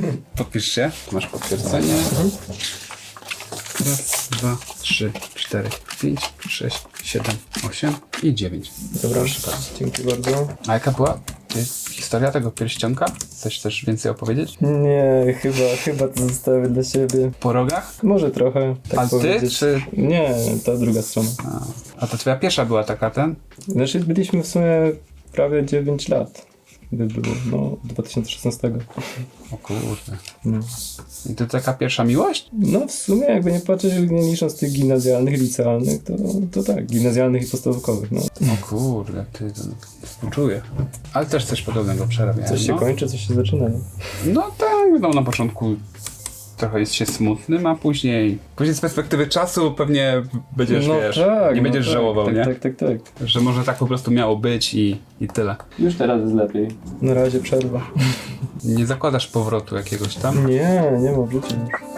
Podpisz się. Masz potwierdzenie. Raz, dwa, trzy, cztery, pięć, sześć, siedem, osiem i dziewięć. Dobra, dzięki bardzo. A jaka była y, historia tego pierścionka? Chcesz też więcej opowiedzieć? Nie, chyba, chyba to zostawię dla siebie. Po rogach? Może trochę, tak A ty, powiedzieć. czy... Nie, ta druga strona. A, a to twoja pierwsza była taka ten? Znaczy byliśmy w sumie prawie 9 lat. By było, no, 2016. O kurde. No. I to taka pierwsza miłość? no w sumie jakby nie patrzeć, nie licząc tych gimnazjalnych, licealnych, to, to tak, gimnazjalnych i podstawówkowych, no. O kurde, ty to współczuję. Ale też coś podobnego przerabiałem. Coś się no. kończy, coś się zaczyna. No. No tak, no na początku trochę jest się smutnym, a później... Później z perspektywy czasu pewnie będziesz, no wiesz, tak, nie no będziesz tak, żałował, tak, nie? Tak, tak, tak. Że może tak po prostu miało być i, i tyle. Już teraz jest lepiej. Na razie przerwa. Nie zakładasz powrotu jakiegoś tam? Nie, nie ma w życiu już.